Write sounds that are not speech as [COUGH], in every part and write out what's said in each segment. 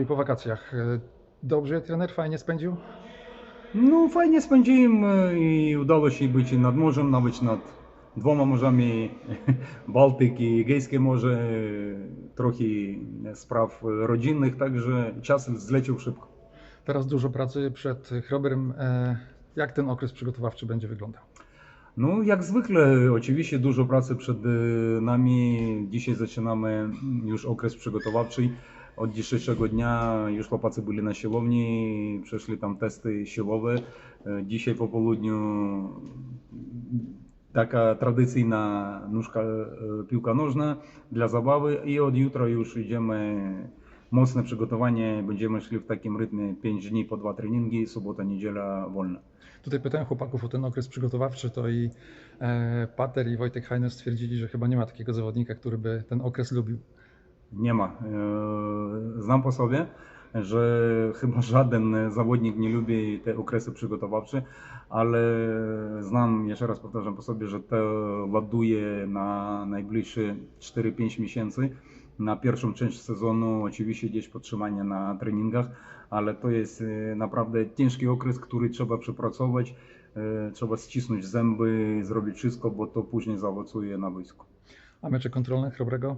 i po wakacjach. E, dobrze trener, fajnie spędził? No fajnie spędziłem e, i udało się być nad morzem, nawet nad dwoma morzami, [LAUGHS] Bałtyk i Gejskie Morze, e, trochę spraw rodzinnych, także czas zlecił szybko. Teraz dużo pracy przed Chrobrym. Jak ten okres przygotowawczy będzie wyglądał? No, jak zwykle, oczywiście dużo pracy przed nami. Dzisiaj zaczynamy już okres przygotowawczy. Od dzisiejszego dnia już chłopacy byli na siłowni, przeszli tam testy siłowe. E, Dzisiaj po południu taka tradycyjna nóżka, e, piłka nożna dla zabawy i od jutra już idziemy mocne przygotowanie. Będziemy szli w takim rytmie 5 dni po dwa treningi, sobota, niedziela wolna. Tutaj pytałem chłopaków o ten okres przygotowawczy, to i e, Pater i Wojtek Hajner stwierdzili, że chyba nie ma takiego zawodnika, który by ten okres lubił. Nie ma. E, Znam po sobie, że chyba [LAUGHS] żaden zawodnik nie lubi te okresy przygotowawcze, ale znam, jeszcze raz powtarzam po sobie, że to ładuje na najbliższe 4-5 miesięcy. Na pierwszą część sezonu oczywiście gdzieś podtrzymanie na treningach, ale to jest e, naprawdę ciężki okres, który trzeba przepracować. E, Trzeba ścisnąć zęby, zrobić wszystko, bo to później zaowocuje na boisku. A mecze kontrolne Chrobrego?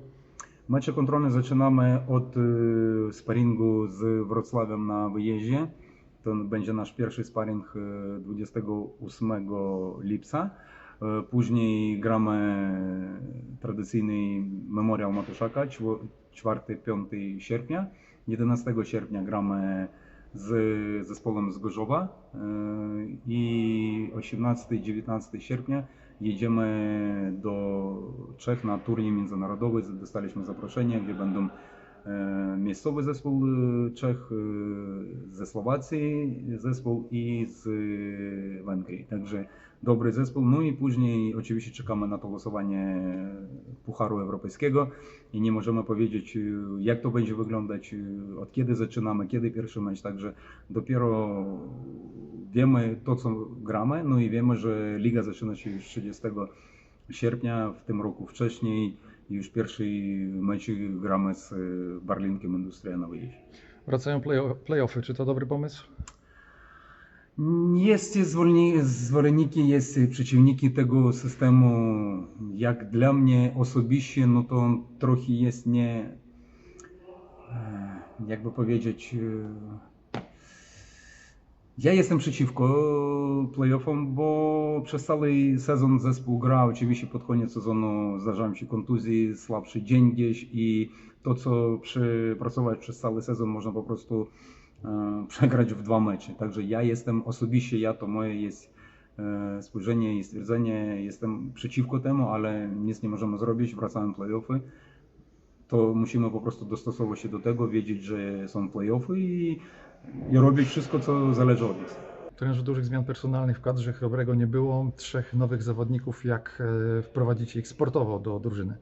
Mecze kontrolne zaczynamy od e, sparingu z Wrocławiem na wyjeździe. To będzie nasz pierwszy sparing e, 28 lipca. E, Później gramy tradycyjny memoriał Matuszaka 4-5 sierpnia. 11 sierpnia gramy z zespołem z Gorzowa i 18-19 sierpnia jedziemy do Czech na turniej międzynarodowy. Dostaliśmy zaproszenie, gdzie będą e, miejscowy zespół e, Czech, e, ze Słowacji zespół i z e, Węgrii. Także dobry zespół. No i później oczywiście czekamy na to głosowanie Pucharu Europejskiego i nie możemy powiedzieć, e, jak to będzie wyglądać, e, od kiedy zaczynamy, kiedy pierwszy mecz. Także dopiero wiemy to, co gramy, no i wiemy, że liga zaczyna się już 30 sierpnia w tym roku wcześniej. Już pierwszy mecz gramy z Barlinkiem Industria na wyjeździe. Wracają play- playoffy. Czy to dobry pomysł? Jest zwolni- zwolenniki, jest przeciwniki tego systemu. Jak dla mnie osobiście, no to on trochę jest nie, jakby powiedzieć, ja jestem przeciwko playoffom, bo przez cały sezon zespół gra, oczywiście pod koniec sezonu zdarzają się kontuzje, słabszy dzień gdzieś i to, co przepracować przez cały sezon, można po prostu e, przegrać w dwa mecze. Także ja jestem osobiście, ja to moje jest e, spojrzenie i stwierdzenie, jestem przeciwko temu, ale nic nie możemy zrobić, wracają playoffy. To musimy po prostu dostosować się do tego, wiedzieć, że są playoffy i, i robić wszystko, co zależy od nas. Trenerze dużych zmian personalnych w kadrze Chrobrego nie było. Trzech nowych zawodników. Jak e, wprowadzicie ich sportowo do drużyny?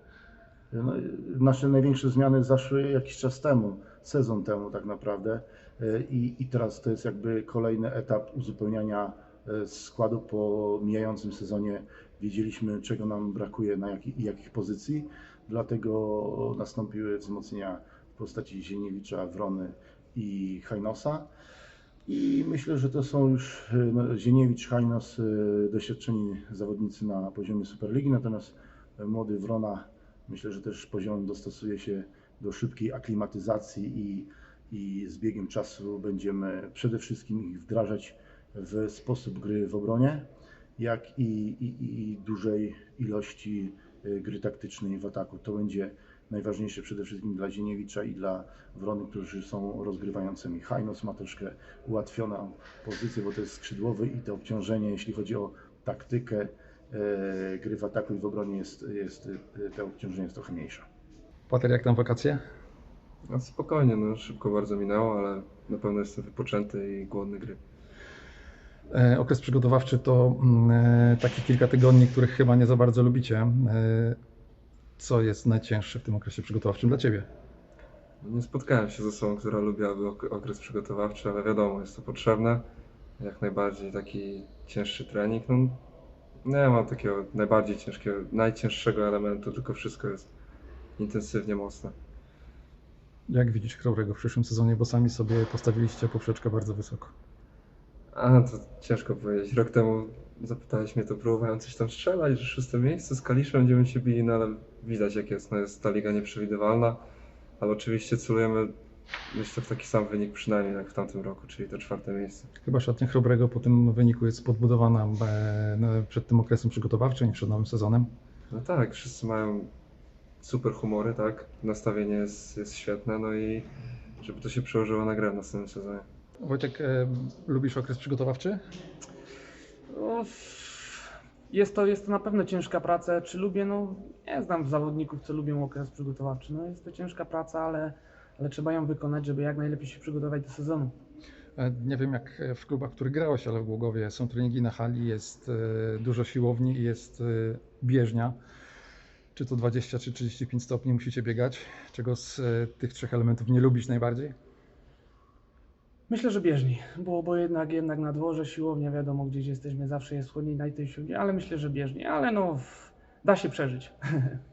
No, nasze największe zmiany zaszły jakiś czas temu, sezon temu tak naprawdę. E, I, I teraz to jest jakby kolejny etap uzupełniania e, składu po mijającym sezonie. Wiedzieliśmy, czego nam brakuje na jakich, i jakich pozycji, dlatego nastąpiły wzmocnienia w postaci Zieniewicza, Wrony i Hajnosa. I myślę, że to są już no, Zieniewicz, Hajnos, e, doświadczeni zawodnicy na poziomie Superligi, natomiast e, młody Wrona myślę, że też poziomem dostosuje się do szybkiej aklimatyzacji i, i z biegiem czasu będziemy przede wszystkim ich wdrażać w sposób gry w obronie, jak i, i, i dużej ilości e, gry taktycznej w ataku. To będzie najważniejsze przede wszystkim dla Zieniewicza i dla Wrony, którzy są rozgrywającymi. Hajnos ma troszkę ułatwioną pozycję, bo to jest skrzydłowy i to obciążenie, jeśli chodzi o taktykę e, gry w ataku i w obronie jest, jest e, to obciążenie jest trochę mniejsze. Pater, jak tam wakacje? No spokojnie, no szybko bardzo minęło, ale na pewno jestem wypoczęty i głodny gry. E, Okres przygotowawczy to mm, e, takie kilka tygodni, których chyba nie za bardzo lubicie. Co jest najcięższe w tym okresie przygotowawczym dla Ciebie? No, Nie spotkałem się z osobą, która lubiłaby ok- okres przygotowawczy, ale wiadomo, jest to potrzebne. Jak najbardziej taki cięższy trening. No, nie mam takiego najbardziej ciężkiego, najcięższego elementu, tylko wszystko jest intensywnie mocne. Jak widzisz Chrobrego w przyszłym sezonie, bo sami sobie postawiliście poprzeczkę bardzo wysoko. A, to ciężko powiedzieć. Rok temu zapytałeś mnie, to próbowałem coś tam strzelać, że szóste miejsce z Kaliszem będziemy się bili, no ale widać jak jest, no jest ta liga nieprzewidywalna, ale oczywiście celujemy myślę w taki sam wynik przynajmniej jak w tamtym roku, czyli to czwarte miejsce. Chyba szatnia Chrobrego po tym wyniku jest podbudowana e, przed tym okresem przygotowawczym przed nowym sezonem. No tak, wszyscy mają super humory, tak, nastawienie jest, jest świetne, no i żeby to się przełożyło na grę w następnym sezonie. Wojtek, e, lubisz okres przygotowawczy? Jest, to, jest to na pewno ciężka praca. Czy lubię? No, nie znam zawodników, co lubią okres przygotowawczy. No, jest to ciężka praca, ale, ale trzeba ją wykonać, żeby jak najlepiej się przygotować do sezonu. E, Nie wiem jak w klubach, w których grałeś, ale w Głogowie są treningi na hali, jest e, dużo siłowni i jest e, bieżnia. Czy to 20 czy 35 stopni musicie biegać? Czego z e, tych trzech elementów nie lubisz najbardziej? Myślę, że bieżni, bo, bo jednak, jednak na dworze siłownia, wiadomo, gdzieś jesteśmy, zawsze jest chłodniej na tej siłowni, ale myślę, że bieżni, ale no, da się przeżyć. [LAUGHS]